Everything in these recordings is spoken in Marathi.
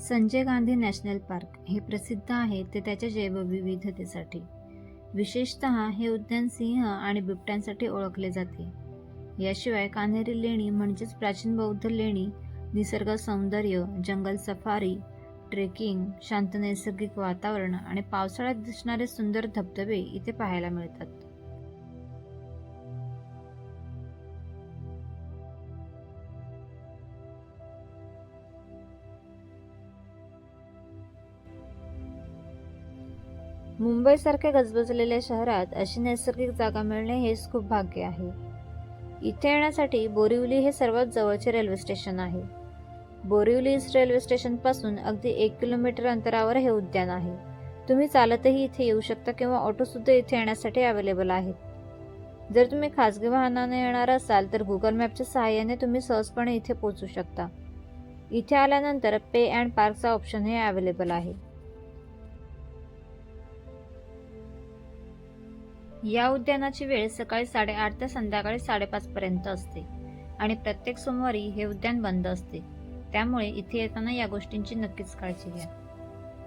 संजय गांधी नॅशनल पार्क हे प्रसिद्ध आहे ते त्याच्या जैवविविधतेसाठी. विशेषतः हे उद्यान सिंह आणि बिबट्यांसाठी ओळखले जाते. याशिवाय कान्हेरी लेणी म्हणजेच प्राचीन बौद्ध लेणी निसर्ग सौंदर्य जंगल सफारी ट्रेकिंग शांत नैसर्गिक वातावरण आणि पावसाळ्यात दिसणारे सुंदर धबधबे इथे पाहायला मिळतात. मुंबईसारख्या गजबजलेल्या शहरात अशी नैसर्गिक जागा मिळणे हेच खूप भाग्य आहे. इथे येण्यासाठी बोरिवली हे सर्वात जवळचे रेल्वे स्टेशन आहे. बोरिवली रेल्वे स्टेशनपासून अगदी एक किलोमीटर अंतरावर हे उद्यान आहे. तुम्ही चालतही इथे येऊ शकता किंवा ऑटोसुद्धा इथे येण्यासाठी अवेलेबल आहेत. जर तुम्ही खाजगी वाहनाने येणार असाल तर गुगल मॅपच्या सहाय्याने तुम्ही सहजपणे इथे पोहोचू शकता. इथे आल्यानंतर पे अँड पार्कचा ऑप्शन हे अवेलेबल आहे. या उद्यानाची वेळ सकाळी साडेआठ ते संध्याकाळी साडेपाच पर्यंत असते आणि प्रत्येक सोमवारी हे उद्यान बंद असते. त्यामुळे इथे येताना या गोष्टींची नक्कीच काळजी घ्या.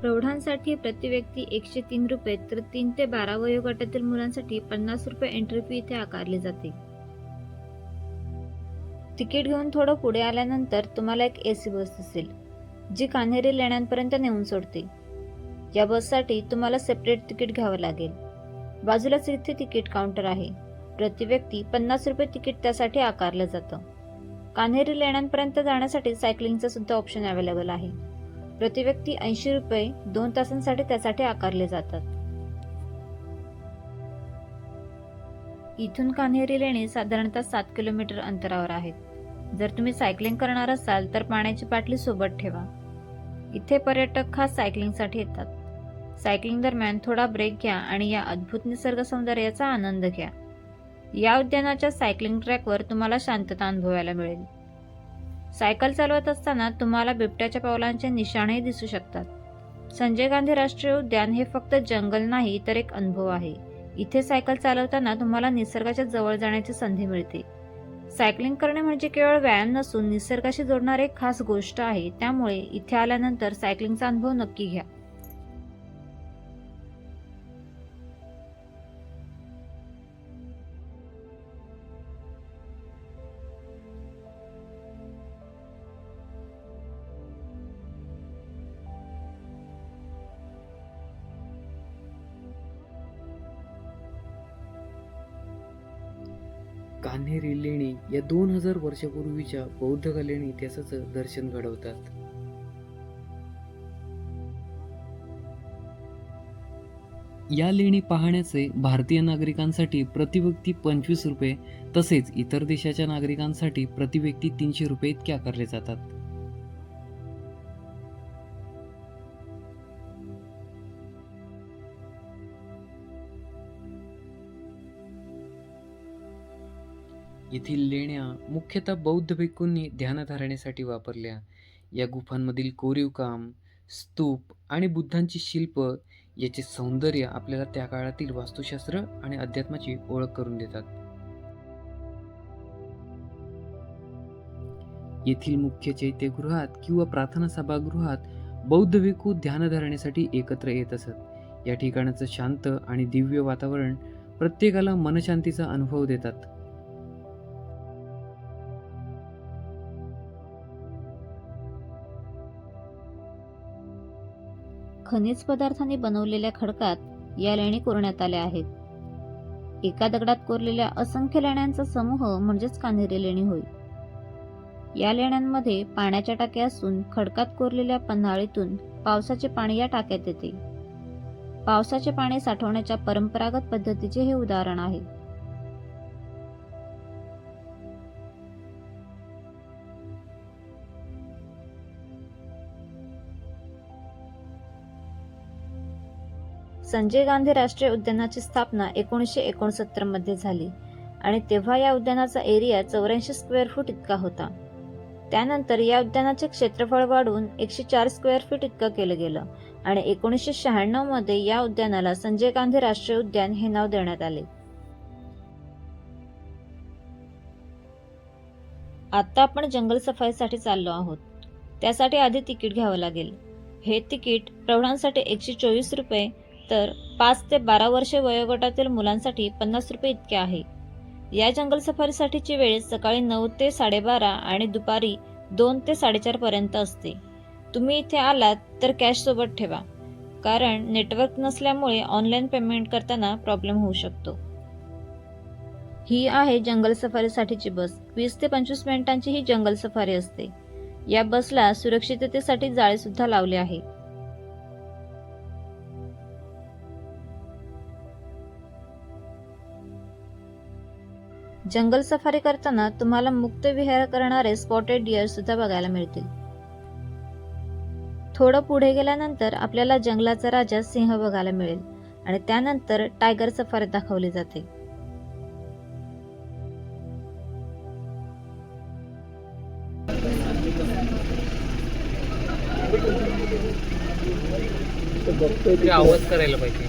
प्रौढांसाठी प्रति व्यक्ती एकशे तीन रुपये तर तीन ते बारा वयोगटातील मुलांसाठी पन्नास रुपये एंट्री फी इथे आकारली जाते. तिकीट घेऊन थोडं पुढे आल्यानंतर तुम्हाला एक एसी बस दिसेल जी कान्हेरी लेण्यांपर्यंत नेऊन सोडते. या बससाठी तुम्हाला सेपरेट तिकीट घ्यावं लागेल. बाजूलाच इथे तिकीट काउंटर आहे. प्रति व्यक्ती पन्नास रुपये तिकीट त्यासाठी आकारलं जातं. कान्हेरी लेण्यांपर्यंत जाण्यासाठी सायकलिंगचं सुद्धा ऑप्शन अवेलेबल आहे. प्रति व्यक्ती ऐंशी रुपये दोन तासांसाठी त्यासाठी आकारले जातात. इथून कान्हेरी लेणी साधारणतः सात किलोमीटर अंतरावर आहेत. जर तुम्ही सायकलिंग करणार असाल तर पाण्याची बाटली सोबत ठेवा. इथे पर्यटक खास सायकलिंगसाठी येतात. सायकलिंग दरम्यान थोडा ब्रेक घ्या आणि या अद्भुत निसर्ग सौंदर्याचा आनंद घ्या. या उद्यानाच्या सायकलिंग ट्रॅकवर तुम्हाला शांतता अनुभवायला मिळेल. सायकल चालवत असताना तुम्हाला बिबट्याच्या पावलांचे निशाणही दिसू शकतात. संजय गांधी राष्ट्रीय उद्यान हे फक्त जंगल नाही तर एक अनुभव आहे. इथे सायकल चालवताना तुम्हाला निसर्गाच्या जवळ जाण्याची संधी मिळते. सायकलिंग करणे म्हणजे केवळ व्यायाम नसून निसर्गाशी जोडणारी एक खास गोष्ट आहे. त्यामुळे इथे आल्यानंतर सायकलिंगचा अनुभव नक्की घ्या. कान्हेरी लेणी या दोन हजार वर्षापूर्वीच्या बौद्ध कल्याण इतिहासाचं दर्शन घडवतात. या लेणी पाहण्याचे भारतीय नागरिकांसाठी प्रतिव्यक्ती पंचवीस रुपये तसेच इतर देशाच्या नागरिकांसाठी प्रतिव्यक्ती तीनशे रुपये इतके आकारले जातात. येथील लेण्या मुख्यतः बौद्ध भिक्खूंनी ध्यानधारणेसाठी वापरल्या. या गुफांमधील कोरीवकाम स्तूप आणि बुद्धांची शिल्प याचे सौंदर्य आपल्याला त्या काळातील वास्तुशास्त्र आणि अध्यात्माची ओळख करून देतात. येथील मुख्य चैत्यगृहात किंवा प्रार्थना सभागृहात बौद्ध भिक्खू ध्यानधारणेसाठी एकत्र येत असत. या ठिकाणाचं शांत आणि दिव्य वातावरण प्रत्येकाला मनशांतीचा अनुभव देतात. खनिज पदार्थांनी बनवलेल्या खडकात या लेणी कोरण्यात आल्या आहेत. एका दगडात कोरलेल्या असंख्य लेण्यांचा समूह म्हणजेच कान्हेरी लेणी होय. या लेण्यांमध्ये पाण्याच्या टाक्या असून खडकात कोरलेल्या पन्हाळीतून पावसाचे पाणी या टाक्यात येते. पावसाचे पाणी साठवण्याच्या परंपरागत पद्धतीचे हे उदाहरण आहे. संजय गांधी राष्ट्रीय उद्यानाची स्थापना एकोणीसशे एकोणसत्तरमध्ये झाली आणि तेव्हा या उद्यानाचा एरिया चौऱ्याऐंशी स्क्वेअर फूट इतका होता. त्यानंतर या उद्यानाचे क्षेत्रफळ वाढवून एकशे चार स्क्वेअर फीट इतकं केलं गेलं आणि एकोणीसशे शहाण्णवमध्ये या उद्यानाला संजय गांधी राष्ट्रीय उद्यान हे नाव देण्यात आले. आता आपण जंगल सफारीसाठी चाललो आहोत. त्यासाठी आधी तिकीट घ्यावं लागेल. हे तिकीट प्रौढांसाठी एकशे चोवीस रुपये तर पाच ते बारा वर्षे वयोगटातील मुलांसाठी पन्नास रुपये इतके आहे. या जंगल सफारीसाठीची वेळ सकाळी नऊ ते साडेबारा आणि दुपारी दोन ते साडेचार पर्यंत असते. तुम्ही इथे आलात तर कॅश सोबत ठेवा कारण नेटवर्क नसल्यामुळे ऑनलाईन पेमेंट करताना प्रॉब्लेम होऊ शकतो. ही आहे जंगल सफारीसाठीची बस. वीस ते पंचवीस मिनिटांची ही जंगल सफारी असते. या बसला सुरक्षिततेसाठी जाळे सुद्धा लावले आहे. जंगल सफारी करताना तुम्हाला मुक्त विहार करणारे स्पॉटेड डिअर सुद्धा बघायला मिळतील. थोडं पुढे गेल्यानंतर आपल्याला जंगलाचा राजा सिंह बघायला मिळेल आणि त्यानंतर टायगर सफारी दाखवली जाते. आवाज करायला पाहिजे.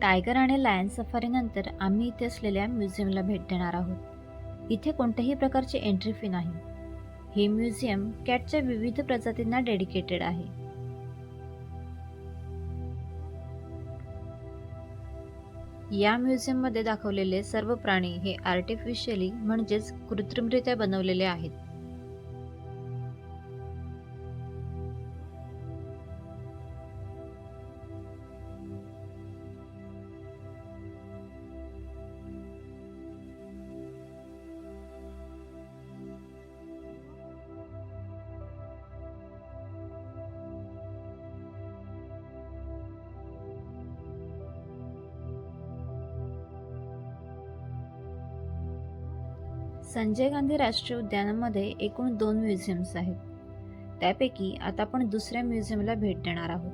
टायगर आणि लायन सफारीनंतर आम्ही इथे असलेल्या म्युझियमला भेट देणार आहोत. इथे कोणत्याही प्रकारची एंट्री फी नाही. हे म्युझियम कॅटच्या विविध प्रजातींना डेडिकेटेड आहे. या म्युझियममध्ये दाखवलेले सर्व प्राणी हे आर्टिफिशियली म्हणजेच कृत्रिमरित्या बनवलेले आहेत. संजय गांधी राष्ट्रीय उद्यानामध्ये एकूण दोन म्युझियम्स आहेत. त्यापैकी आता आपण दुसऱ्या म्युझियमला भेट देणार आहोत.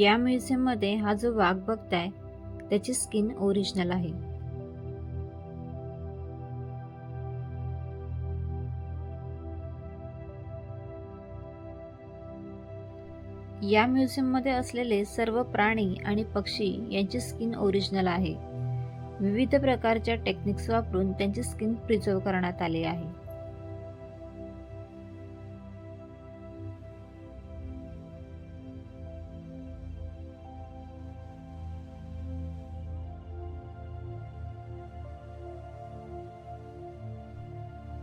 या म्युझियममध्ये हा जो वाघ बघताय त्याची स्किन ओरिजिनल आहे. या म्युझियममध्ये असलेले सर्व प्राणी आणि पक्षी यांची स्किन ओरिजिनल आहे. विविध प्रकारच्या टेक्निक्स वापरून त्यांची स्किन प्रिझर्व करण्यात आली आहे.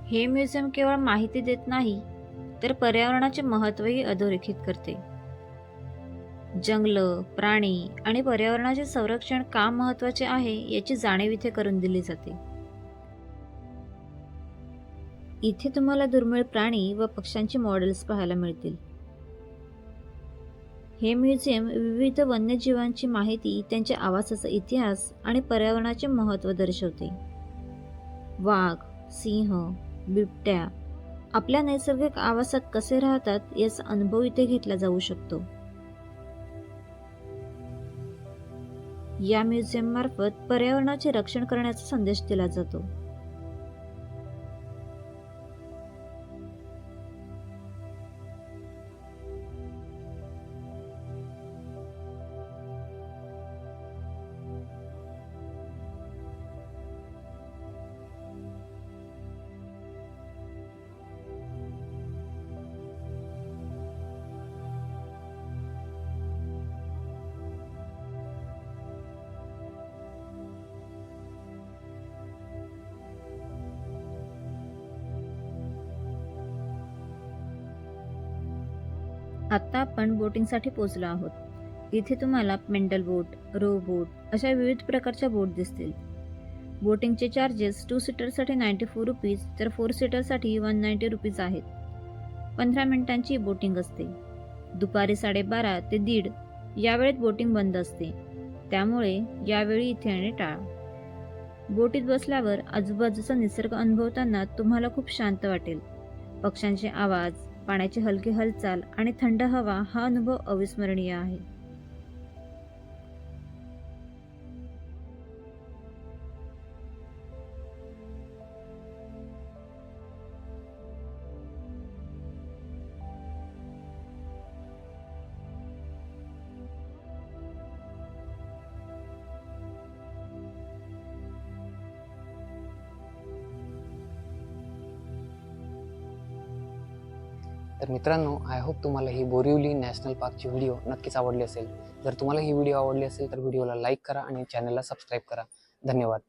हे म्युझियम केवळ माहिती देत नाही तर पर्यावरणाचे महत्त्वही अधोरेखित करते. जंगलं प्राणी आणि पर्यावरणाचे संरक्षण का महत्त्वाचे आहे याची जाणीव इथे करून दिली जाते. इथे तुम्हाला दुर्मिळ प्राणी व पक्ष्यांची मॉडेल्स पाहायला मिळतील. हे म्युझियम विविध वन्यजीवांची माहिती त्यांच्या आवासाचा इतिहास आणि पर्यावरणाचे महत्त्व दर्शवते. वाघ सिंह बिबट्या आपल्या नैसर्गिक आवासात कसे राहतात याचा अनुभव इथे घेतला जाऊ शकतो. या म्युझियम मार्फत पर्यावरणाचे रक्षण करण्याचा संदेश दिला जातो. आत्ता आपण बोटिंगसाठी पोचलो आहोत. इथे तुम्हाला पेंडल बोट रो बोट अशा विविध प्रकारच्या बोट दिसतील. बोटिंगचे चार्जेस टू सीटरसाठी नाईंटी फोर रुपीज तर फोर सीटरसाठी वन नाईंटी रुपीज आहेत. पंधरा मिनिटांची बोटिंग असते. दुपारी साडेबारा ते दीड यावेळेत बोटिंग बंद असते. त्यामुळे यावेळी इथे येणे टाळा. बोटीत बसल्यावर आजूबाजूचा निसर्ग अनुभवताना तुम्हाला खूप शांत वाटेल. पक्ष्यांचे आवाज पाण्याची हलकी हालचाल आणि थंड हवा हा अनुभव अविस्मरणीय आहे. तर मित्रांनो आय होप तुम्हाला ही बोरिवली नॅशनल पार्कची व्हिडिओ नक्कीच आवडली असेल. जर तुम्हाला ही व्हिडिओ आवडली असेल तर व्हिडिओला लाईक करा आणि चॅनलला सबस्क्राईब करा. धन्यवाद.